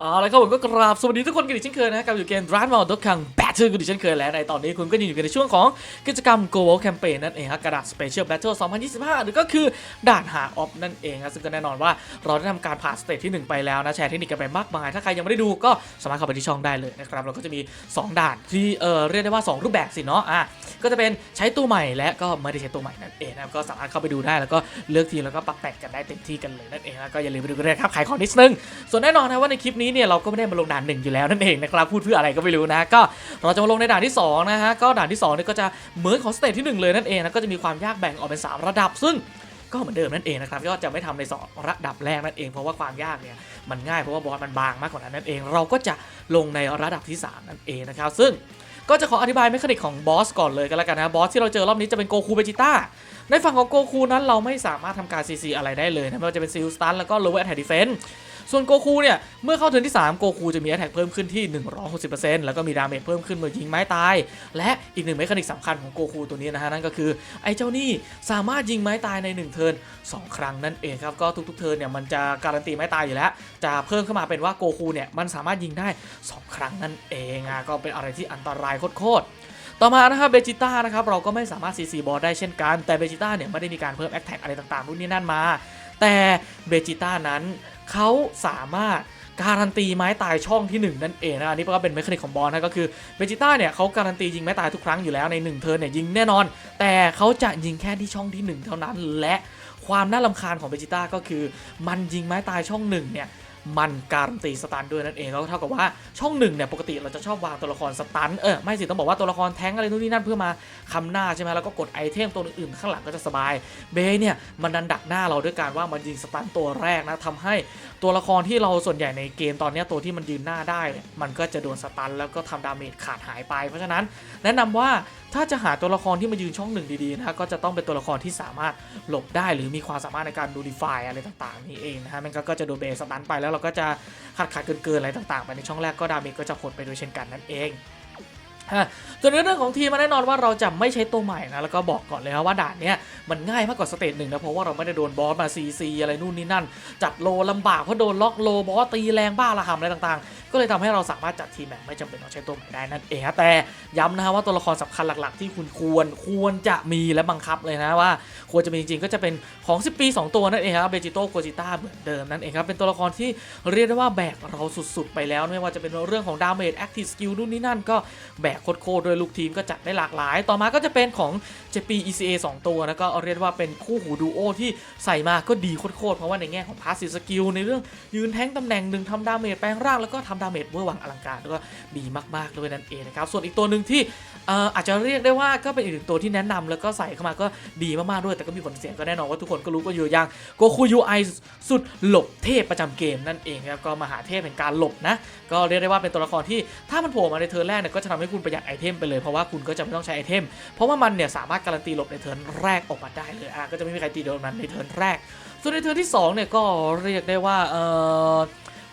เอาละครับผมก็กราบสวัสดีทุกคนกันอีกเช่นเคยนะกับอยู่เกม Drive Mall ดคังแบ นอีกเช่นเคยแล้วในตอนนี้คุณก็อยู่ในช่วงของกิจกรรม Go World Campaign นั่นเองครับกระดาษ Special Battle 2025 หรือก็คือด่านหาออฟนั่นเองครับซึ่งก็แน่นอนว่าเราได้ทำการผ่านสเตจที่ 1 ไปแล้วนะแชร์เทคนิคกันไปมากมาย ถ้าใครยังไม่ได้ดูก็สามารถเข้าไปที่ช่องได้เลยนะครับเราก็จะมี 2 ด่านที่เออเรียกได้ว่า 2 รูปแบบสิเนาะอะก็จะเป็นใช้ตัวใหม่และก็ไม่ได้ใช้ตัวใหม่นั่นเองนะครับก็สามารถเข้าไปดูได้แล้วก็เลือกทีแล้วก็ปรับแต่งกันได้เต็มที่กันเลยนั่นเองแล้วก็อย่าลืมไปดูกันด้วยครับขายของนิดนึงส่วนแน่นอนนะว่าในคลิปนี้เนี่ยเราก็ไม่ได้มาลงด่านหนึ่งอยู่แล้วนั่นเองนะครับพูดเพื่ออะไรก็ไม่รู้นะก็เราจะมาลงในด่านที่สองนะฮะก็ด่านที่สองเนี่ยก็จะเหมือนของสเตจที่หนึ่งเลยนั่นเองนะก็จะมีความยากแบ่งออกเป็นสามระดับ ซึ่งก็เหมือนเดิมนั่นเองนะครับก็จะไม่ทำในสองระดับแรกนั่นเองเพราะว่าความยากเนี่ยมันง่ายเพราะว่าบอสมันบางมากกว่านั้นนั่นเอง เราก็จะลงในระดับที่สามนั่นเองนะครับซึ่งก็จะขออธิบายเมคานิกของบอสก่อนเลยกันแล้วกันนะบอสที่เราเจอรอบนี้จะเป็นโกคูเบจิต้าในฝั่งของโกคูนั้นเราไม่สามารถทำการ CC อะไรได้เลยนะไม่ว่าจะเป็นซิลสตันแล้วก็ lower attack defense ส่วนโกคูเนี่ย เมื่อเข้าเทิร์นที่ 3 โกคูจะมี attack เพิ่มขึ้นที่ 160%แล้วก็มีดาเมจเพิ่มขึ้นเมื่อยิงไม้ตาย และอีกหนึ่งเมคานิกสำคัญของโกคูตัวนี้นะฮะนั่นก็คือไอ้เจ้านี่สามารถยิงไม้ตายใน 1 เทิร์น2 ครั้งนั่นเองครับก็ทุกๆเทิร์นเนี่ยมันจะการันตีไม้ตายอยู่แล้ว จะเพิ่มเข้ามาเป็นว่าโกคูเนี่ยมันสามารถยิงได้ 2 ครั้งนั่นเองอะก็เป็นอะไรที่อันตรายโคตรๆต่อมานะครับเบจิต้านะครับเราก็ไม่สามารถ CC บอลได้เช่นกัน แต่เบจิต้าเนี่ยไม่ได้มีการเพิ่มแอคแท็กอะไรต่างๆรุ่นนี้นั่นมา แต่เบจิต้านั้น เขาสามารถการันตีไม้ตายช่องที่ 1 นั่นเองนะอันนี้ก็เป็นเมคานิกของบอลนะก็คือเบจิต้าเนี่ยเขาการันตียิงไม้ตายทุกครั้งอยู่แล้วใน1เทิร์นเนี่ยยิงแน่นอน แต่เขาจะยิงแค่ที่ช่องที่ 1 เท่านั้น และความน่าลำคาญของเบจิต้าก็คือ มันยิงไม้ตายช่องหนึ่งเนี่ย มันการันตีสตันด้วยนั่นเองก็เท่ากับว่าช่องหนึ่งเนี่ยปกติเราจะชอบวางตัวละครสตันเออไม่สิต้องบอกว่าตัวละครแท้งอะไรนู่นนี่นั่นเพื่อมาคำหน้าใช่ไหมแล้วก็กดไอเทมตัวอื่นๆข้างหลังก็จะสบายเบย์เนี่ยมันดันดักหน้าเราด้วยการว่ามันยิงสตันตัวแรกนะทำให้ตัวละครที่เราส่วนใหญ่ในเกมตอนนี้ตัวที่มันยืนหน้าได้เนี่ยมันก็จะโดนสตันแล้วก็ทำดาเมจขาดหายไป เพราะฉะนั้นแนะนำว่าถ้าจะหาตัวละครที่มายืนช่องหนึ่งดีๆนะก็จะต้องเป็นตัวละครที่สามารถหลบได้หรือมีความสามารถในการดูดีฟายอะไรต่างๆนี่เองนะฮะมันก็จะโดนเบสตันไปแล้วเราก็จะขาดขาดเกินเกินๆอะไรต่างๆไปในช่องแรกก็ดาเมจก็จะหดไปโดยเช่นกันนั่นเองฮะส่วนในเรื่องของทีมแน่นอนว่าเราจะไม่ใช้ตัวใหม่นะแล้วก็บอกก่อนเลยว่าด่านเนี้ยมันง่ายมากกว่าสเตจหนึ่งนะเพราะว่าเราไม่ได้โดนบอสมาซีซีอะไรนู่นนี่นั่น จัดโลลำบากเพราะโดนล็อกโลบอสตีแรงบ้าระหำอะไรต่างๆ ก็เลยทำให้เราสามารถจัดทีมแบบไม่จำเป็นต้องใช้ตัวใหม่ได้นั่นเองฮะแต่ย้ำนะฮะว่าตัวละครสำคัญหลักๆ ที่คุณควรควรจะมีและบังคับเลยนะว่า ควรจะมีจริงๆก็จะเป็นของ 10 ปี 2 ตัวนั่นเองครับเบจิโต้โกจิต้าเหมือนเดิมนั่นเองครับเป็นตัวละครที่เรียกได้ว่าแบกเราสุดๆ ไปแล้วไม่ว่าจะเป็นเรื่องของดาเมจแอคทีฟสกิลนู่นนี่นั่นก็แบกโคตรๆโดยลูกทีมก็จัดได้หลากหลาย ต่อมาก็จะเป็นของ JP ECA 2 ตัวนะก็เรียกว่าเป็นคู่หูดูโอที่ใส่มาก็ดีโคตรๆ เพราะว่าในแง่ของพาสซีสกิลในเรื่องยืนแท้งตำแหน่งหนึ่งทำดาเมจแปลงร่างแล้วก็ทำดาเมจเวอร์วังอลังการแล้วก็ดีมากๆด้วยนั่นเองนะครับส่วนอีกตัวหนึ่งที่ อาจจะเรียกได้ว่าก็เป็นอีกหนึ่งตัวที่แนะนำแล้วก็ใส่เข้ามาก็ดีมากๆด้วย แต่ก็มีผลเสียก็แน่นอนว่าทุกคนก็รู้ก็อยู่อย่างโกคูยูไอสุดหลบเทพประจำเกมนั่นเองครับก็มหาเทพแห่งการหลบนะ ก็เรียกได้ว่าเป็นตัวละครที่ถ้ามันโผล่มาในเทิร์นแรกเนี่ยก็จะทำให้คุณประหยัดไอเทมไปเลยเพราะว่าคุณก็จะไม่ต้องใช้ไอเทม เพราะว่ามันเนี่ยสามารถการันตีหลบในเทิร์นแรกออกมาได้เลยอะก็จะไม่มีใครตีโดนมันในเทิร์นแรก ส่วนในเทิร์นที่สองเนี่ยก็เรียกได้ว่าเออ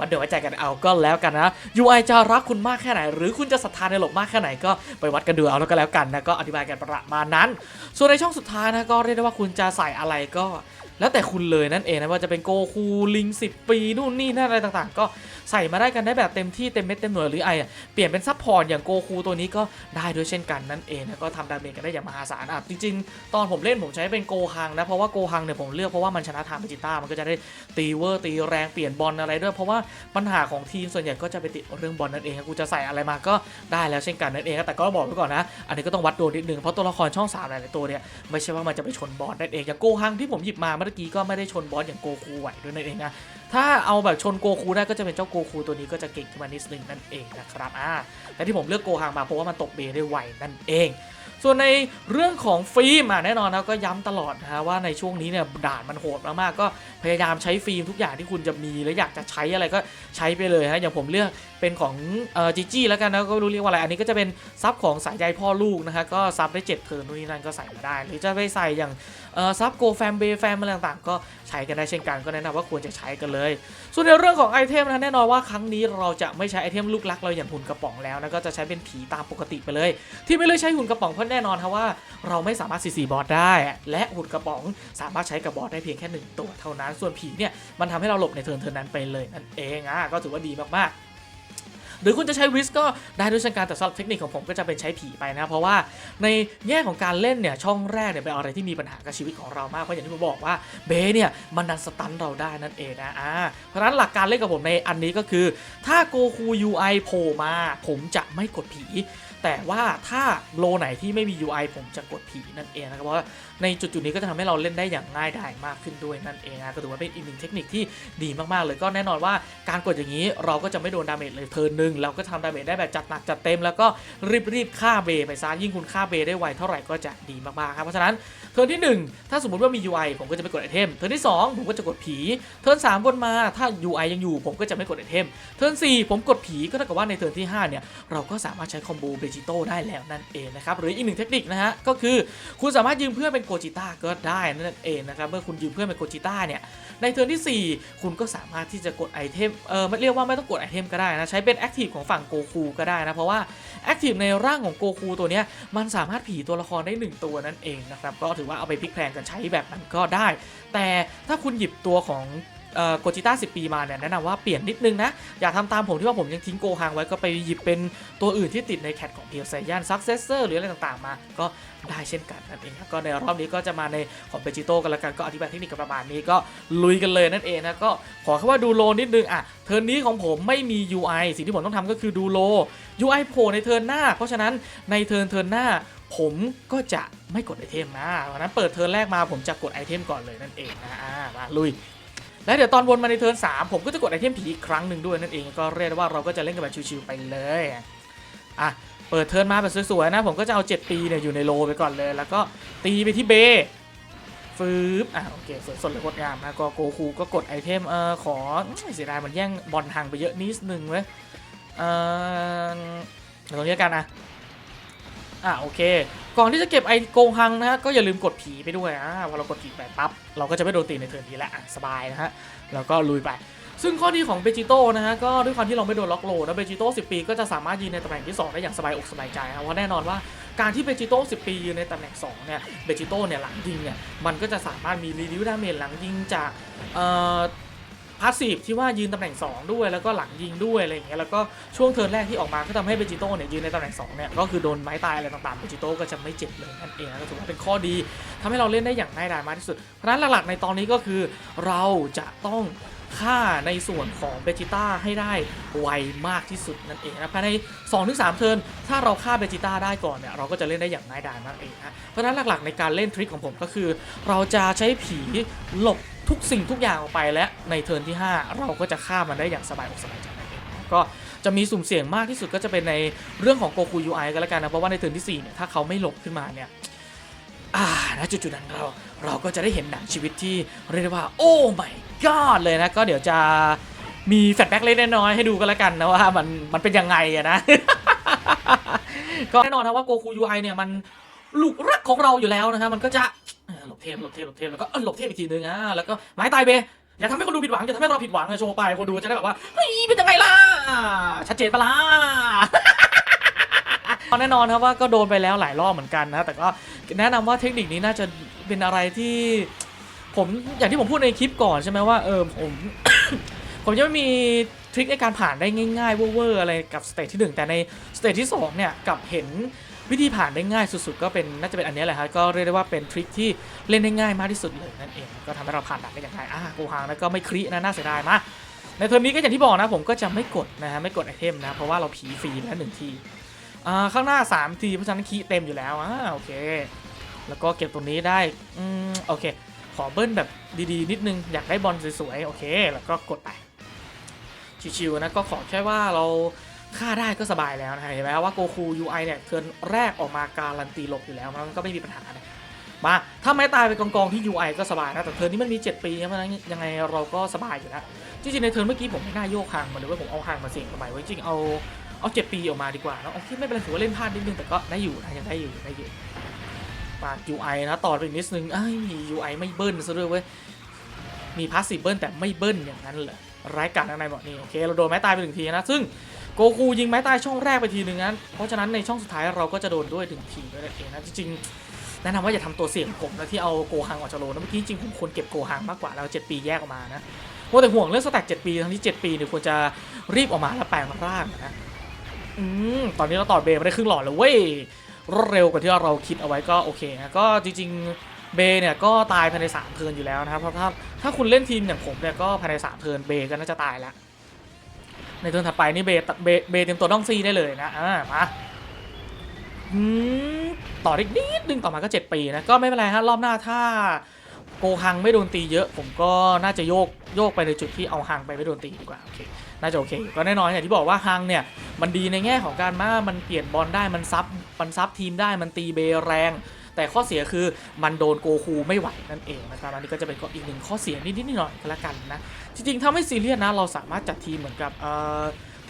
มันเดี๋ยวไว้ใจกันเอาก็แล้วกันนะ UI จะรักคุณมากแค่ไหน หรือคุณจะศรัทธาในหลบมากแค่ไหนก็ไปวัดกันดูเอาแล้วก็แล้วกันนะก็อธิบายกันประมาณนั้น ส่วนในช่องสุดท้ายนะก็เรียกได้ว่าคุณจะใส่อะไรก็ แล้วแต่คุณเลยนั่นเองนะว่าจะเป็นโกคูลิง 10 ปีนู่นนี่นั่นอะไรต่างๆ ก็ใส่มาได้กันได้แบบเต็มที่เต็มเม็ดเต็มหน่วยหรือไออะเปลี่ยนเป็นซัพพอร์ตอย่างโกคูตัวนี้ก็ได้ด้วยเช่นกันนั่นเองนะก็ทำดาเมจกันได้อย่างมหาศาลอะจริงๆ ตอนผมเล่นผมใช้เป็นโกฮังนะเพราะว่าโกฮังเนี่ยผมเลือกเพราะว่ามันชนะทางเบจิต้ามันก็จะได้ตีเวอร์ตีแรงเปลี่ยนบอลอะไรด้วย เพราะว่าปัญหาของทีมส่วนใหญ่ก็จะไปติดเรื่องบอลนั่นเองครับกูจะใส่อะไรมาก็ได้แล้วเช่นกันนั่นเองแต่ก็บอกไว้ก่อนนะอันนี้ก็ต้องวัดโดนนิดนึงเพราะตัวละครช่องสามหลายๆตัวเนี่ยไม่ใช่ว่ามันจะไปชนบอลนั่นเองอย่างโกฮังที่ผมหยิบมามื่อกี้ก็ไม่ได้ชนบอสอย่างโกคูไหวด้วยนั่นเองนะ ถ้าเอาแบบชนโกคูได้ก็จะเป็นเจ้าโกคูตัวนี้ก็จะเก่งขึ้นมานิดนึงนั่นเองนะครับอ่าแต่ที่ผมเลือกโกฮังมาเพราะว่ามันตกเบได้ไวนั่นเอง ส่วนในเรื่องของฟิล์มอะแน่นอนนะก็ย้ำตลอดนะฮะว่าในช่วงนี้เนี่ยด่านมันโหดมากๆก็พยายามใช้ฟิล์มทุกอย่างที่คุณจะมีและอยากจะใช้อะไรก็ใช้ไปเลยฮะอย่างผมเลือกเป็นของจีจี้แล้วกันนะก็รู้เรียกว่าอะไรอันนี้ก็จะเป็นซับของสายใยพ่อลูกนะฮะก็ซับได้ 7 เทิร์นนู่นนี่นั่นก็ใส่มาได้ หรือจะไปใส่อย่างซับโกแฟมเบแฟมอะไรต่างๆ ก็ใช้กันได้เช่นกันก็แนะนำว่าควรจะใช้กันเลย ส่วนในเรื่องของไอเทมนะแน่นอนว่าครั้งนี้เราจะไม่ใช้ไอเทมลูกลักเราอย่างหุ่นกระป๋องแล้วนะก็จะใช้เป็นผีตามปกติไปเลย ที่ไม่เลือกใช้หุ่นกระป๋องเพราะแน่นอนครับว่าเราไม่สามารถ CC บอสได้ และหุ่นกระป๋องสามารถใช้กับบอสได้เพียงแค่หนึ่งตัวเท่านั้น ส่วนผีเนี่ยมันทำให้เราหลบในเทิร์นเทิร์นนั้นไปเลยนั่นเองอะก็ถือว่าดีมากๆหรือคุณจะใช้วิสก็ได้ด้วยเช่นกันแต่สำหรับเทคนิคของผมก็จะเป็นใช้ผีไปนะ เพราะว่าในแง่ของการเล่นเนี่ยช่องแรกเนี่ยเป็นอะไรที่มีปัญหากับชีวิตของเรามาก เพราะอย่างที่ผมบอกว่าเบเนี่ยมันดันสตันเราได้นั่นเองนะอ่าเพราะฉะนั้นหลักการเล่นกับผมในอันนี้ก็คือ ถ้าโกคู UI โผล่มา ผมจะไม่กดผี แต่ว่าถ้าโลไหนที่ไม่มี UI ผมจะกดผีนั่นเองนะครับเพราะว่าในจุดๆนี้ก็จะทำให้เราเล่นได้อย่างง่ายดายมากขึ้นด้วยนั่นเองนะก็ถือว่าเป็นอีกหนึ่งเทคนิคที่ดีมากๆเลยก็แน่นอนว่าการกดอย่างนี้เราก็จะไม่โดนดาเมจเลยเทิร์นหนึ่งเราก็ทำดาเมจได้แบบจัดหนักจัดเต็มแล้วก็รีบๆฆ่าเบไปซะยิ่งคุณฆ่าเบได้ไวเท่าไหร่ก็จะดีมากๆครับเพราะฉะนั้น เทิร์นที่หนึ่งถ้าสมมติว่ามี UI ผมก็จะไปกดไอเทมเทิร์นที่สองผมก็จะกดผี เทิร์นสามวนมาถ้า UI ยังอยู่ผมก็จะไม่กดไอเทมเทิร์นสี่ผมกดผีก็เท่ากับว่าในเทิร์นที่5เนี่ยเราก็สามารถใช้คอมโบเบจิโต้ได้แล้วนั่นเองนะครับหรืออีกหนึ่งเทคนิคนะฮะก็คือคุณสามารถยืมเพื่อนเป็นโกจิต้าก็ได้นั่นเองนะครับเมื่อคุณยืมเพื่อนเป็นโกจิต้าเนี่ยในเทิร์นที่ 4 คุณก็สามารถที่จะกดไอเทมเออไม่เรียกว่าไม่ต้องกดไอเทมก็ได้นะใช้เป็นแอคทีฟของฝั่งโกคูก็ได้นะเพราะว่าแอคทีฟในร่างของโกคูตัวเนี้ยมันสามารถผีตัวละครได้ 1 ตัวนั่นเองนะครับก็ถือว่าเอาไปพลิกแพลงกันใช้แบบนั้นก็ได้ แต่ถ้าคุณหยิบตัวของโกจิต้า 10 ปีมาเนี่ยแนะนำว่าเปลี่ยนนิดนึงนะ อย่าทำตามผมที่ว่าผมยังทิ้งโกฮังไว้ก็ไปหยิบเป็นตัวอื่นที่ติดในแคตของเพียวไซยันซักเซสเซอร์หรืออะไรต่างๆ มาก็ได้เช่นกันนั่นเองครับก็ในรอบนี้ก็จะมาในของเบจิโต้กันละกันก็อธิบายเทคนิคกันประมาณนี้ก็ลุยกันเลยนั่นเองนะก็ขอแค่ว่าดูโลนิดนึงอะเทิร์นนี้ของผมไม่มี UI สิ่งที่ผมต้องทำก็คือดูโล UI โผล่ในเทิร์นหน้า เพราะฉะนั้นในเทิร์นเทิร์นหน้า ผมก็จะไม่กดไอเทมนะเพราะนั้นเปิดเทิร์นแรกมาผมจะกดไอเทมก่อนเลยนั่นเองนะอ่ามาลุยแล้วเดี๋ยวตอนวนมาในเทิร์น3ผมก็จะกดไอเทมผีอีกครั้งหนึ่งด้วยนั่นเองก็เรียกว่าเราก็จะเล่นกันแบบชิวๆไปเลยอะเปิดเทิร์นมาแบบสวยๆนะ ผมก็จะเอา 7 ปีเนี่ยอยู่ในโลไปก่อนเลย แล้วก็ตีไปที่เบฟืบอะโอเคสวยสดเลยโคตรงามนะก็โกคูก็กดไอเทมเออขอเสียดายมันแย่งบอลห่างไปเยอะนิดนึงเว้ยเออตรงนี้กันนะ อะโอเค ก่อนที่จะเก็บไอโกงฮังนะฮะก็อย่าลืมกดผีไปด้วยอ่าพอเรากดผีไปปั๊บเราก็จะไม่โดนตีในเทิร์นนี้แหละอะสบายนะฮะแล้วก็ลุยไป ซึ่งข้อดีของเบจิโต้นะฮะก็ด้วยความที่เราไม่โดนล็อกโลนะเบจิโต้10 ปีก็จะสามารถยืนในตำแหน่งที่ 2 ได้อย่างสบายอกสบายใจครับเพราะแน่นอนว่าการที่เบจิโต้10 ปียืนในตำแหน่ง2เนี่ยเบจิโต้เนี่ยหลังยิงเนี่ยมันก็จะสามารถมีรีดิวดาเมจหลังยิงจากเอ่อ พาสซีฟที่ว่ายืนตำแหน่ง 2 ด้วยแล้วก็หลังยิงด้วยอะไรอย่างเงี้ยแล้วก็ช่วงเทิร์นแรกที่ออกมาก็ทำให้เบจิโต้เนี่ยยืนในตำแหน่ง2เนี่ยก็คือโดนไม้ตายอะไรต่างๆเบจิโต้ก็จะไม่เจ็บเลยนั่นเองนะก็ถือว่าเป็นข้อดีทำให้เราเล่นได้อย่างง่ายดายมากที่สุด เพราะนั้นหลักๆในตอนนี้ก็คือเราจะต้องฆ่าในส่วนของเบจิต้าให้ได้ไวมากที่สุดนั่นเองนะภายใน 2-3 เทิร์นถ้าเราฆ่าเบจิต้าได้ก่อนเนี่ยเราก็จะเล่นได้อย่างง่ายดายมากเองนะเพราะฉะนั้นหลักๆในการเล่นทริคของผมก็คือ เราจะใช้ผีหลบ ทุกสิ่งทุกอย่างออกไปและในเทิร์นที่ 5 เราก็จะฆ่ามันได้อย่างสบายอกสบายใจก็จะมีสุ่มเสี่ยงมากที่สุดก็จะเป็นในเรื่องของโกคู UI กันแล้วกันนะ เพราะว่าในเทิร์นที่ 4 เนี่ยถ้าเขาไม่หลบขึ้นมาเนี่ยอ่าณจุดๆนั้นเราเราก็จะได้เห็นหนังชีวิตที่เรียกได้ว่าโอ้ my god เลยนะ ก็เดี๋ยวจะมีแฟลชแบ็กเล็กน้อยให้ดูกันแล้วกันนะว่ามันมันเป็นยังไงอะนะ ก็แน่นอนนะว่าโกคู UI เนี่ยมันลูกรักของเราอยู่แล้วนะครับมันก็จะ หลบเทพหลบเทพหลบเทพแล้วก็หลบเทพอีกทีนึงอะแล้วก็ไม้ตายเบอย่าทำให้คนดูผิดหวังอย่าทำให้เราผิดหวังเลยโชว์ไปคนดูจะได้แบบว่าเฮ้ยเป็นยังไงล่ะชัดเจนปะล่ะแน่นอนครับว่าก็โดนไปแล้วหลายรอบเหมือนกันนะแต่ก็แนะนำว่าเทคนิคนี้น่าจะเป็นอะไรที่ผมอย่างที่ผมพูดในคลิปก่อนใช่ไหมว่าเออผมผมจะไม่มีทริคในการผ่านได้ง่ายๆเวอร์ๆอะไรกับสเตจที่ 1 แต่ในสเตจที่2เนี่ยกับเห็น วิธีผ่านได้ง่ายสุด ๆ ก็เป็นน่าจะเป็นอันนี้แหละครับก็เรียกได้ว่าเป็นทริคที่เล่นได้ง่ายมากที่สุดเลยนั่นเองก็ทำให้เราผ่านด่านได้อย่างง่ายอะกูฮางแล้วก็ไม่ครินะน่าเสียดายมากในเทอร์นนี้ก็อย่างที่บอกนะผมก็จะไม่กดนะฮะไม่กดไอเทมนะเพราะว่าเราผีฟรีแล้วหนึ่งทีอ่าข้างหน้า 3 ทีเพราะฉะนั้นคีเต็มอยู่แล้วอ่าโอเค แล้วก็เก็บตรงนี้ได้อืมโอเค ขอเบิ้ลแบบดีๆ นิดนึงอยากได้บอลสวยๆโอเค แล้วก็กดไปชิวๆนะก็ขอแค่ว่าเรา ฆ่าได้ก็สบายแล้วนะเห็นไหมว่าโกคู UI เนี่ยเทินแรกออกมาการันตีหลบอยู่แล้วมันก็ไม่มีปัญหานะมาถ้าไม่ตายไปกองๆที่ UI ก็สบายนะ แต่เทิร์นนี้มันมี 7 ปีเพราะฉะนั้นยังไงเราก็สบายอยู่นะจริงๆในเทิร์นเมื่อกี้ผมไม่น่าโยกห่างมาเลยว่าผมเอาห่างมาเสี่ยงทำไมไว้จริงเอาเอาเจ็ดปีออกมาดีกว่าเนอะโอเคไม่เป็นไรถือว่าเล่นพลาดนิดนึงแต่ก็ได้อยู่นะยังได้อยู่ได้อยู่ปาด UI นะต่อไปอีกนิดนึงไอ้ย UI ไม่เบิ้ลซะด้วยเว้ยมีพาสซีฟเบิ้ลแต่ไม่เบิ้ลอย่างนั้นเหรอร้ายกาจในบอกนี่โอเคเราโดนไม้ตายไปหนึ่งทีนะซึ่ง โกคูยิงไม้ตายช่องแรกไปทีหนึ่งนั้น เพราะฉะนั้นในช่องสุดท้ายเราก็จะโดนด้วยถึงทีด้วยนั่นเองนะจริงๆแนะนำว่าอย่าทำตัวเสี่ยงผมนะที่เอาโกฮังออกจากโลนะเมื่อกี้จริงผมควรเก็บโกฮังมากกว่าแล้ว7ปีแยกออกมานะเพราะแต่ห่วงเรื่องสแต็ก7ปีทั้งที่7ปีเนี่ยควรจะรีบออกมาแล้วแปลงร่างนะอืมตอนนี้เราต่อเบย์มาได้ครึ่งหลอดแล้วเว้ยรวดเร็วกว่าที่เราคิดเอาไว้ก็โอเคนะก็จริงๆเบย์เนี่ยก็ตายภายใน3เทิร์นอยู่แล้วนะครับเพราะถ้าถ้าคุณเล่นทีมอย่างผมเนี่ยก็ภายใน3เทิร์นเบย์ก็น่าจะตายแล้ว ในเทิร์นถัดไปนี่เบย์เบย์เบย์เต็มตัวต้องซีได้เลยนะอ่ามาอืมต่ออีกนิดนึงต่อมาก็ 7 ปีนะก็ไม่เป็นไรฮะรอบหน้าถ้าโกฮังไม่โดนตีเยอะ ผมก็น่าจะโยกโยกไปในจุดที่เอาฮังไปไม่โดนตีดีกว่าโอเคน่าจะโอเคก็แน่นอนอย่างที่บอกว่าฮังเนี่ยมันดีในแง่ของการมามันเปลี่ยนบอลได้มันซับมันซับทีมได้มันตีเบย์แรง แต่ข้อเสียคือมันโดนโกคูไม่ไหวนั่นเองนะครับอันนี้ก็จะเป็นอีกหนึ่งข้อเสียนิดๆหน่อยก็แล้วกันนะ จริงๆถ้าไม่ซีเรียสนะ เราสามารถจัดทีมเหมือนกับเอ่อ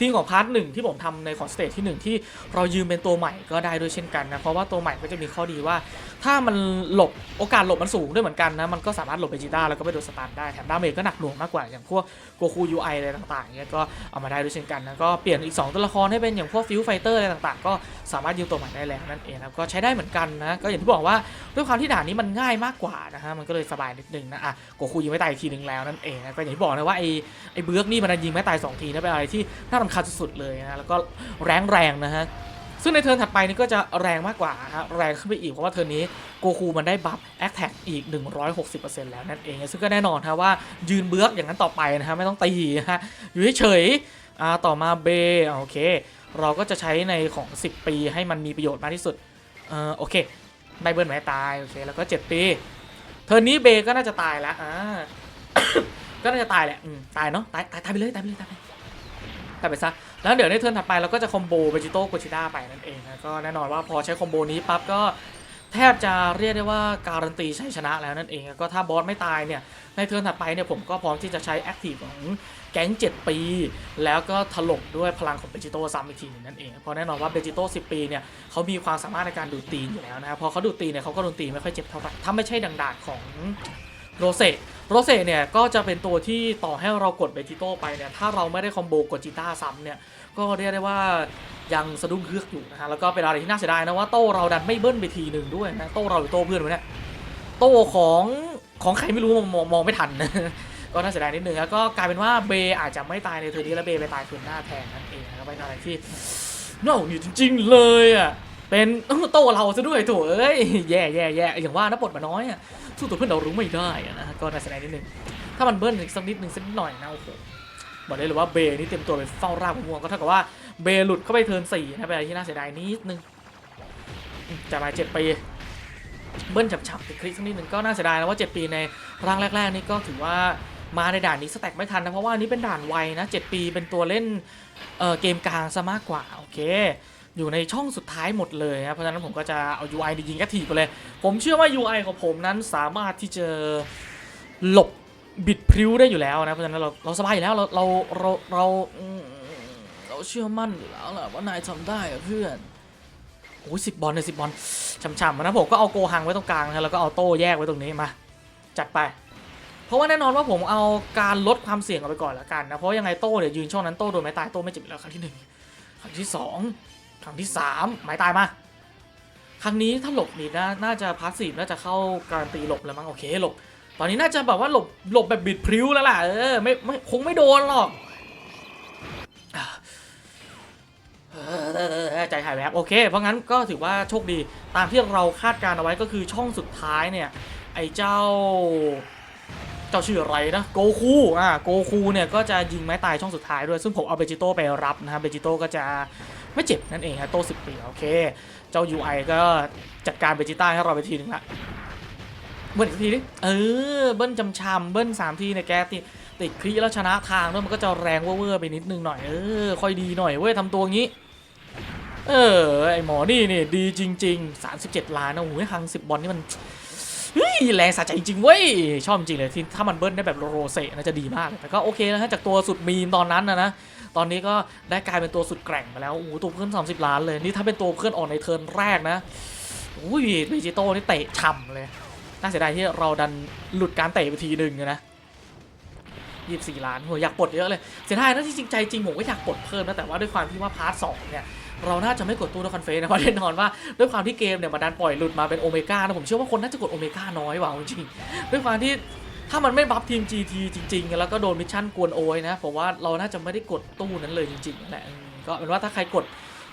ทีมของพาร์ทหนึ่งที่ผมทำในของสเตจที่หนึ่งที่เรายืมเป็นตัวใหม่ก็ได้ด้วยเช่นกันนะเพราะว่าตัวใหม่ก็จะมีข้อดีว่า ถ้ามันหลบโอกาสหลบมันสูงด้วยเหมือนกันนะมันก็สามารถหลบไปจิต้าแล้วก็ไปโดนสตันได้แถมดาเมจก็หนักหน่วงมากกว่าอย่างพวกโกคูยูไออะไรต่างๆเนี่ยก็เอามาได้ด้วยเช่นกันนะก็เปลี่ยนอีก 2 ตัวละครให้เป็นอย่างพวกฟิวไฟเตอร์อะไรต่างๆ ก็สามารถยืมตัวใหม่ได้แล้วนั่นเองนะก็ใช้ได้เหมือนกันนะก็อย่างที่บอกว่าด้วยความที่ด่านนี้มันง่ายมากกว่านะฮะมันก็เลยสบายนิดนึงนะอะโกคูยิงไม่ตายอีกทีนึงแล้วนั่นเองนะก็อย่างที่บอกนะว่าไอ้ไอ้เบือกนี่มันยิงไม่ตายสองทีนะเป็นอะไรที่น่ารำคาญสุดๆเลยนะแล้วก็แรงแรงนะฮะซึ่งในเทิร์นถัดไปนี่ก็จะแรงมากกว่าฮะแรงขึ้นไปอีกเพราะว่าเทิร์นนี้โกคูมันได้บัฟแอคแท็กอีก 160%แล้วนั่นเอง ซึ่งก็แน่นอนฮะว่ายืนเบือกอย่างนั้นต่อไปนะฮะไม่ต้องตีนะฮะอยู่เฉยๆอ่าต่อมาเบอโอเค เราก็จะใช้ในของ 10 ปีให้มันมีประโยชน์มากที่สุดเออโอเคไม่เบิร์นไม่ตายโอเคแล้วก็ 7 ปี เทิร์นนี้เบก็น่าจะตายแล้วอ่าก็น่าจะตายแหละอืมตายเนาะตายตายตายไปเลยตายไปเลยตายไป ตายไปซะ แล้วเดี๋ยวในเทิร์นถัดไปเราก็จะคอมโบเบจิโต้โกชิด้าไปนั่นเองนะก็แน่นอนว่าพอใช้คอมโบนี้ปั๊บก็แทบจะเรียกได้ว่าการันตีชัยชนะแล้วนั่นเอง ก็ถ้าบอสไม่ตายเนี่ย ในเทิร์นถัดไปเนี่ยผมก็พร้อมที่จะใช้แอคทีฟของแก๊ง 7 ปี แล้วก็ถล่มด้วยพลังของเบจิโต้ซ้ำอีกทีนึงนั่นเอง เพราะแน่นอนว่าเบจิโต้10 ปีเนี่ยเขามีความสามารถในการดูดตีนอยู่แล้วนะครับพอเขาดูดตีนเนี่ยเขาก็โดตีไม่ค่อยเจ็บเท่าไหร่ถ้าไม่ใช่ดังดาดของโรเซ โรเซ่เนี่ยก็จะเป็นตัวที่ต่อให้เรากดเบจิโต้ไปเนี่ยถ้าเราไม่ได้คอมโบกดจิต้าซ้ำเนี่ยก็เรียกได้ว่ายังสะดุ้งเฮือกอยู่นะฮะแล้วก็เป็นอะไรที่น่าเสียดายนะว่าโต้เราดันไม่เบิ้ลไปทีหนึ่งด้วยนะโต้เราหรือโต้เพื่อนวะเนี่ยโต้ของของใครไม่รู้มองมองมองไม่ทันก็น่าเสียดายนิดนึงแล้วก็กลายเป็นว่าเบอาจจะไม่ตายในเทอร์นี้แล้วเบไปตายคืนหน้าแทนนั่นเองนะครับเป็นอะไรที่น่าหงุดจริงๆเลยอะเป็นโต้เราซะด้วยโถเอ้ยแย่แย่แย่อย่างว่านะปลดมาน้อยอะ สู้ตัวเพื่อนเรารู้ไม่ได้อะนะก็น่าเสียดายนิดนึง ถ้ามันเบิ้ลอีกสักนิดหนึ่งสักนิดหน่อยนะโอ้โหบอกได้เลยว่าเบย์นี่เต็มตัวเป็นเฝ้าร่างม่วงก็เท่ากับว่าเบย์หลุดเข้าไปเทิร์นสี่นะเป็นอะไรที่น่าเสียดายนิดนึงจะมาเจ็ดปีเบิ้ลฉับๆติดคลิกสักนิดหนึ่งก็น่าเสียดายนะว่าเจ็ดปีในร่างแรก ๆ นี่ก็ถือว่ามาในด่านนี้สแต็กไม่ทันนะเพราะว่าอันนี้เป็นด่านไวนะเจ็ดปีเป็นตัวเล่นเออเกมกลางซะมากกว่า โอเค อยู่ในช่องสุดท้ายหมดเลยนะเพราะฉะนั้นผมก็จะเอา UI ดียิงกระถีบไปเลย ผมเชื่อว่า UI ของผมนั้นสามารถที่จะหลบบิดพริ้วได้อยู่แล้วนะเพราะฉะนั้นเราเราสบายอยู่แล้วเราเราเราเราเราเชื่อมั่นอยู่แล้วแหละว่านายทำได้เพื่อนโอ้ยสิบบอลเลยสิบบอลช่ำๆนะผมก็เอาโกหังไว้ตรงกลางนะแล้วก็เอาโต้แยกไว้ตรงนี้มาจัดไป เพราะว่าแน่นอนว่าผมเอาการลดความเสี่ยงออกไปก่อนละกันนะเพราะยังไงโต้เนี่ยยืนช่องนั้นโต้โดนไม้ตายโต้ไม่เจ็บแล้วครั้งที่หนึ่งครั้งที่สอง ครั้งที่สามไม้ตายมา ครั้งนี้ถ้าหลบนี่นะน่าจะพาสซีฟน่าจะเข้าการันตีหลบแล้วมั้งโอเคหลบ ตอนนี้น่าจะแบบว่าหลบหลบแบบบิดพริ้วแล้วล่ะเออไม่ไม่คงไม่โดนหรอกเออใจหายแวบโอเค เพราะงั้นก็ถือว่าโชคดีตามที่เราคาดการเอาไว้ก็คือช่องสุดท้ายเนี่ย ไอ้เจ้า เจ้าชื่ออะไรนะโกคูอ่าโกคูเนี่ยก็จะยิงไม้ตายช่องสุดท้ายด้วย ซึ่งผมเอาเบจิโต้ไปรับนะครับเบจิโต้ก็จะ ไม่เจ็บนั่นเองฮะโต้สิบปีโอเค เจ้า UI ก็จัดการเบจิต้าให้เราไปทีหนึ่งละเบิ้ลอีกทีดิเออเบิ้ลจำชำเบิ้ลสามทีเนี่ยแกติติดคลีแล้วชนะทางด้วยมันก็จะแรงเว่อร์ไปนิดนึงหน่อยเออค่อยดีหน่อยเว้ยทำตัวงี้ เออไอหมอนี่นี่ดีจริง ๆ 37 ล้านนะโอ้โหหัง10บอลนี่มันเฮ้ยแรงสะใจจริงเว้ยชอบจริงเลยที่ถ้ามันเบิ้ลได้แบบโรเซ่น่าจะดีมากแต่ก็โอเคนะฮะจากตัวสุดมีมตอนนั้นนะนะ ตอนนี้ก็ได้กลายเป็นตัวสุดแกร่งไปแล้วโอ้โหตัวเพื่อน 30 ล้านเลยนี่ถ้าเป็นตัวเพื่อนออกในเทิร์นแรกนะอุ้ยเวจิโต้นี่เตะฉ่ำเลยน่าเสียดายที่เราดันหลุดการเตะไปทีหนึ่งนะยี่สิบสี่ล้านโหอยากปลดเยอะเลยเสียดายนะที่จริงใจจริงผมก็อยากปลดเพิ่มนะแต่ว่าด้วยความที่ว่าพาร์ทสองเนี่ยเราน่าจะไม่กดตู้ด้วยคอนเฟสนะเพราะแน่นอนว่าด้วยความที่เกมเนี่ยมันดันปล่อยหลุดมาเป็นโอเมก้านะผมเชื่อว่าคนน่าจะกดโอเมก้าน้อยว่ะเอาจริงด้วยความที่ ถ้ามันไม่บัฟทีม GT จริง ๆ แล้วก็โดนมิชชั่นกวนโอยนะผมว่าเราน่าจะไม่ได้กดตู้นั้นเลยจริงๆแหละก็เป็นว่าถ้าใครกด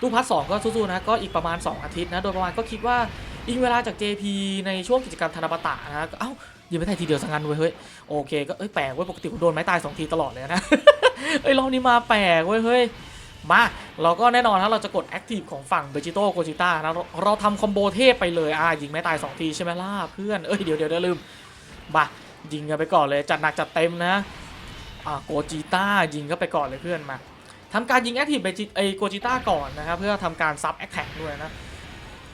ตู้พาร์ทสองก็สู้ๆนะก็อีกประมาณ 2 อาทิตย์นะ โดยประมาณก็คิดว่าอิงเวลาจาก JP ในช่วงกิจกรรมธนบัตะนะก็เอ้ายิงไม่ได้ทีเดียวสังงันเว้ยเฮ้ยโอเคก็เอ้ยแปลกเว้ยปกติผมโดนไม้ตายสองทีตลอดเลยนะเอ้ยรอบนี้มาแปลกเว้ยเฮ้ยมาเราก็แน่นอนนะเราจะกด Active ของฝั่งเบจิโต้โกจิต้านะเราเราทำคอมโบเทพไปเลยอะยิงไม่ตาย 2 ทีใช่ไหมล่ะเพื่อนเอ้ยเดี๋ยวเดี๋ยวเดี๋ยวลืมมา ยิงกันไปก่อนเลยจัดหนักจัดเต็มนะอ่าโกจิต้ายิงก็ไปก่อนเลยเพื่อนมาทำการยิง Active เบจิไอโกจิต้าก่อนนะครับเพื่อทำการซับแอคแท็กด้วยนะ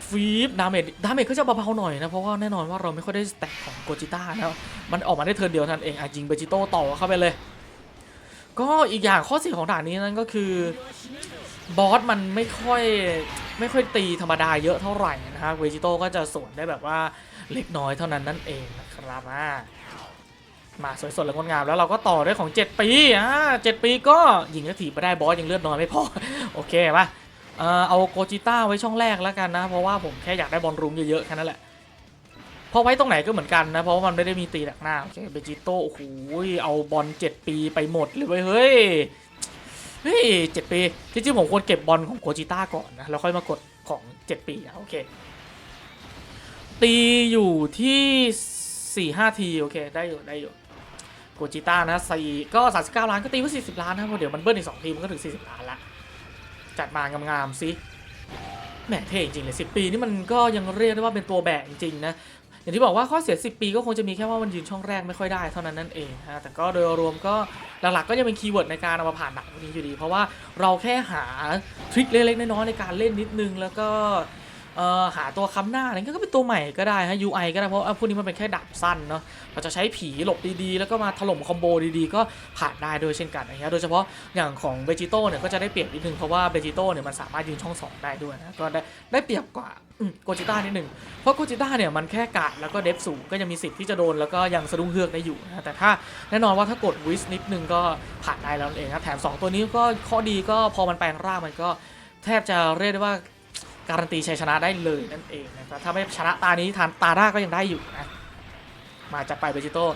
ฟีบดาเมจดาเมจก็จะเบาๆหน่อยนะ เพราะว่าแน่นอนว่าเราไม่ค่อยได้สแต็กของโกจิต้านะมันออกมาได้เทิร์นเดียวท่านั้นเองอะยิงเบจิโต้ต่อเข้าไปเลย ก็อีกอย่างข้อเสียของด่านนี้นั่นก็คือ บอสมันไม่ค่อยไม่ค่อยตีธรรมดาเยอะเท่าไหร่นะฮะเวจิโต้ก็จะสวนได้แบบว่าเล็กน้อยเท่านั้นนั่นเองนะครับมาสวยสดและงดงามแล้วเราก็ต่อด้วยของ 7 ปีอ่า7ปีก็ยิงกระถีบไปได้บอสยังเลือดน้อยไม่พอ โอเคป่ะเออเอาโกจิต้าไว้ช่องแรกแล้วกันนะ เพราะว่าผมแค่อยากได้บอลรุมเยอะๆแค่นั้นแหละพราะไว้ตรงไหนก็เหมือนกันนะ เพราะว่ามันไม่ได้มีตีดักหน้าโอเคเบจิโต้โอ้โหเอาบอล7 ปีไปหมดเลยเว้ยเฮ้ย เฮ้ยเจ็ดปีจริงๆผมควรเก็บบอลของโกจิต้าก่อนนะแล้วค่อยมากดของ7ปีอะโอเค ตีอยู่ที่4 5ทีโอเคได้อยู่ได้อยู่โกจิต้านะสี่ก็39ล้านก็ตีไว้40ล้านนะเพราะเดี๋ยวมันเบิ้ลอีก2ทีมันก็ถึง40ล้านละจัดมางามๆสิแหมเท่จริงเลย10ปีนี่มันก็ยังเรียกได้ว่าเป็นตัวแบกจริงๆนะ อย่างที่บอกว่าข้อเสีย 10 ปีก็คงจะมีแค่ว่ามันยืนช่องแรกไม่ค่อยได้เท่านั้นนั่นเองฮะแต่ก็โดยรวมก็หลักๆก็ยังเป็นคีย์เวิร์ดในการเอามาผ่านหนักนี้อยู่ดี เพราะว่าเราแค่หาทริคเล็กๆน้อยๆในการเล่นนิดนึงแล้วก็ เอ่อหาตัวคำหน้าอะไรก็เป็นตัวใหม่ก็ได้ฮะ UI ก็ได้เพราะว่าพวกนี้มันเป็นแค่ดาบสั้นเนาะเราจะใช้ผีหลบดีๆ แล้วก็มาถล่มคอมโบดีๆ ก็ผ่านได้ด้วยเช่นกันนะฮะโดยเฉพาะอย่างของเบจิโต้เนี่ยก็จะได้เปรียบนิดนึงเพราะว่าเบจิโต้เนี่ยมันสามารถยืนช่องสองได้ด้วยนะก็ได้ได้เปรียบกว่าโกจิต้านิดนึงเพราะโกจิต้าเนี่ยมันแค่กาดแล้วก็เดฟสูงก็ยังมีสิทธิ์ที่จะโดนแล้วก็ยังสะดุ้งเฮือกได้อยู่นะแต่ถ้าแน่นอนว่าถ้ากดวิสนิดนึงก็ผ่านได้แล้วนั่นเองนะแถม 2 ตัวนี้ก็ข้อดีก็พอมันแปลงร่างมันก็แทบจะเรียกได้ว่า การันตีชัยชนะได้เลยนั่นเองนะครับถ้าไม่ชนะตานี้ทานตาหน้าก็ยังได้อยู่นะมาจัดไปเบจิโต้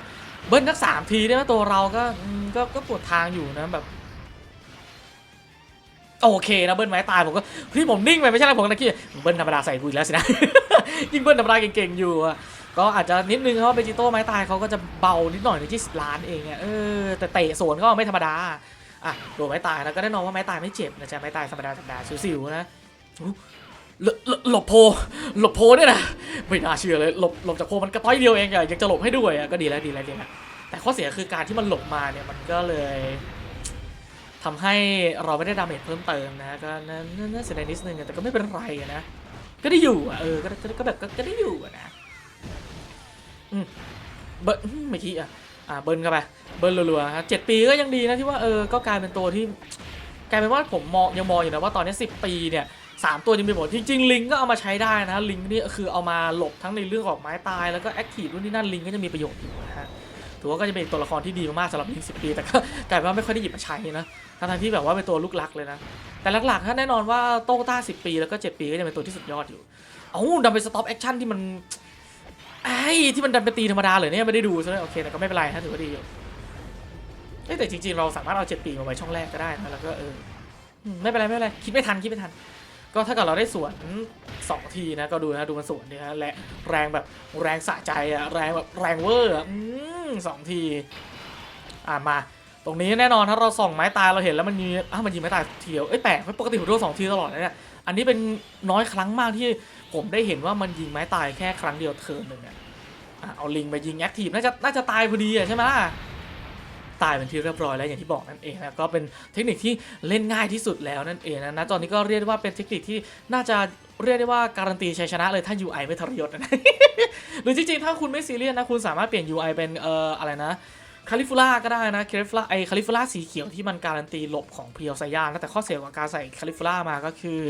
เบิ้ลนักสามทีได้ไหมตัวเราก็ก็ก็ปวดทางอยู่นะแบบโอเคนะเบิ้ลไม้ตายผมก็พี่ผมนิ่งไปไม่ใช่อะไรผมนะกี้เบิ้ลธรรมดาใส่กูอีกแล้วสินะยิ่งเบิ้ลธรรมดาเก่งๆอยู่อะก็อาจจะนิดนึงเพราะเบจิโต้ไม้ตายเขาก็จะเบานิดหน่อยในที่ล้านเองอะเออแต่เตะสวนก็ไม่ธรรมดาอะโดนไม้ตายแล้วก็แน่นอนว่าไม้ตายไม่เจ็บนะจ๊ะไม้ตายธรรมดาธรรมดาสิวๆนะ หลบหลบโพ หลบโพเนี่ยนะ ไม่น่าเชื่อเลย หลบหลบจากโพมันกระต้อยเดียวเองอะยังจะหลบให้ด้วยอะก็ดีแล้วดีแล้วดีแล้วแต่ข้อเสียคือการที่มันหลบมาเนี่ยมันก็เลยทำให้เราไม่ได้ดาเมจเพิ่มเติมนะก็น่าน่นเสียดายนิดนึงแต่ก็ไม่เป็นไรนะก็ได้อยู่อะเออก็ก็ก็แบบก็ได้อยู่นะอืมเบิ้ลอืมเมื่อกี้อะอ่าเบิ้ลเข้าไปเบิ้ลรัวๆฮะเจ็ดปีก็ยังดีนะที่ว่าเออก็กลายเป็นตัวที่ กลายเป็นว่าผมมองยังมองอยู่นะว่าตอนนี้สิบปีเนี่ย สามตัวยังมีหมดจริงๆลิงก็เอามาใช้ได้นะลิงนี่คือเอามาหลบทั้งในเรื่องของไม้ตายแล้วก็แอคทีฟนู่นนี่นั่นลิงก็จะมีประโยชน์อยู่นะฮะถือว่าก็จะเป็นตัวละครที่ดีมากๆสำหรับลิงสิบปีแต่ก็กลายเป็นว่าไม่ค่อยได้หยิบมาใช้นะทั้งๆที่แบบว่าเป็นตัวลูกรักเลยนะแต่หลักๆถ้าแน่นอนว่าโต้ต้าสิปีแล้วก็ 7 ปีก็จะเป็นตัวที่สุดยอดอยู่เอ้าดันเป็นสต็อปแอคชั่นที่มันไอ้ที่มันดันไปตีธรรมดาเลยเนี่ยไม่ได้ดูใช่ไหมโอเคแต่ก็ไม่เป็นไรนะถือว่าดีอยู่เอ้แต่จริงๆเราสามารถเอา 7 ปีมาไว้ช่องแรกก็ได้นะแล้วก็เออไม่เป็นไรไม่เป็นไรคิดไม่ทันคิดไม่ทัน ก็ถ้าเกิดเราได้สวน2ทีนะก็ดูนะดูมันสวนดีนะและแรงแบบแรงสะใจอะแรงแบบแรงเวอร์อะอืมสองทีอ่ามา ตรงนี้แน่นอนถ้าเราส่องไม้ตายเราเห็นแล้วมันมีอ้ามันยิงไม้ตายทีเดียวเอ้ยแปลกเพราะปกติผมโดนสองทีตลอดนะเนี่ยอันนี้เป็นน้อยครั้งมากที่ผมได้เห็นว่ามันยิงไม้ตายแค่ครั้งเดียวเทิร์นหนึ่งอะเอาลิงไปยิงแอคทีฟน่าจะน่าจะตายพอดีอะใช่ไหมล่ะ ตายเป็นที่เรียบร้อยแล้วอย่างที่บอกนั่นเองนะก็เป็นเทคนิคที่เล่นง่ายที่สุดแล้วนั่นเองนะณตอนนี้ก็เรียกได้ว่าเป็นเทคนิคที่น่าจะเรียกได้ว่าการันตีชัยชนะเลยถ้า UI ไม่ทรยศนะหรือจริงๆ ถ้าคุณไม่ซีเรียสนะ คุณสามารถเปลี่ยน UI เป็นเอ่ออะไรนะคาลิฟูล่าก็ได้นะคาลิฟูล่าไอคาลิฟูล่าสีเขียวที่มันการันตีหลบของเพียวไซยานะแต่ข้อเสียของการใส่คาลิฟูล่ามาก็คือ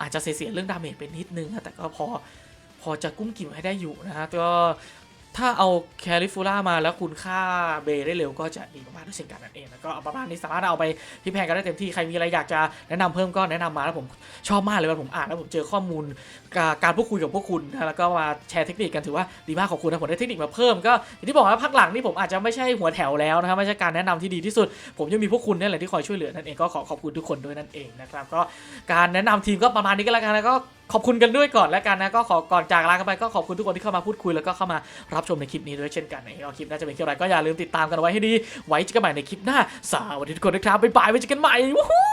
อาจจะเสียเรื่องดาเมจไปนิดนึงนะแต่ก็พอพอจะกุ้มกิ่มให้ได้อยู่นะฮะก็ ถ้าเอาแคลิฟูล่ามาแล้วคุณค่าเบย์ได้เร็วก็จะดีมากๆด้วยเช่นกันนั่นเองแล้วก็เอาประมาณนี้สามารถเอาไปที่แพงกันได้เต็มที่ใครมีอะไรอยากจะแนะนำเพิ่มก็แนะนำมาแล้วผมชอบมากเลยว่าผมอ่านแล้วผมเจอข้อมูลการพูดคุยกับพวกคุณนะแล้วก็มาแชร์เทคนิคกันถือว่าดีมากขอบคุณนะผมได้เทคนิคมาเพิ่มก็อย่างที่บอกว่าพักหลังนี่ผมอาจจะไม่ใช่หัวแถวแล้วนะครับไม่ใช่การแนะนำที่ดีที่สุด ผมยังมีพวกคุณนี่แหละที่คอยช่วยเหลือนั่นเองก็ขอขอบคุณทุกคนด้วยนั่นเองนะครับก็การแนะนำทีมก็ประมาณนี้ก็แล้วกันนะก็ ขอบคุณกันด้วยก่อนแล้วกันนะก็ขอก่อนจากลากันไปก็ขอบคุณทุกคนที่เข้ามาพูดคุยแล้วก็เข้ามารับชมในคลิปนี้ด้วยเช่นกันในคลิปหน่าจะเป็นคลิปอะไรก็อย่าลืมติดตามกันไว้ให้ดีไว้เจอกันใหม่ในคลิปหน้าสวัสดีทุกคนนะครับบ๊ายบายไว้เจอกันใหม่วู้ฮู้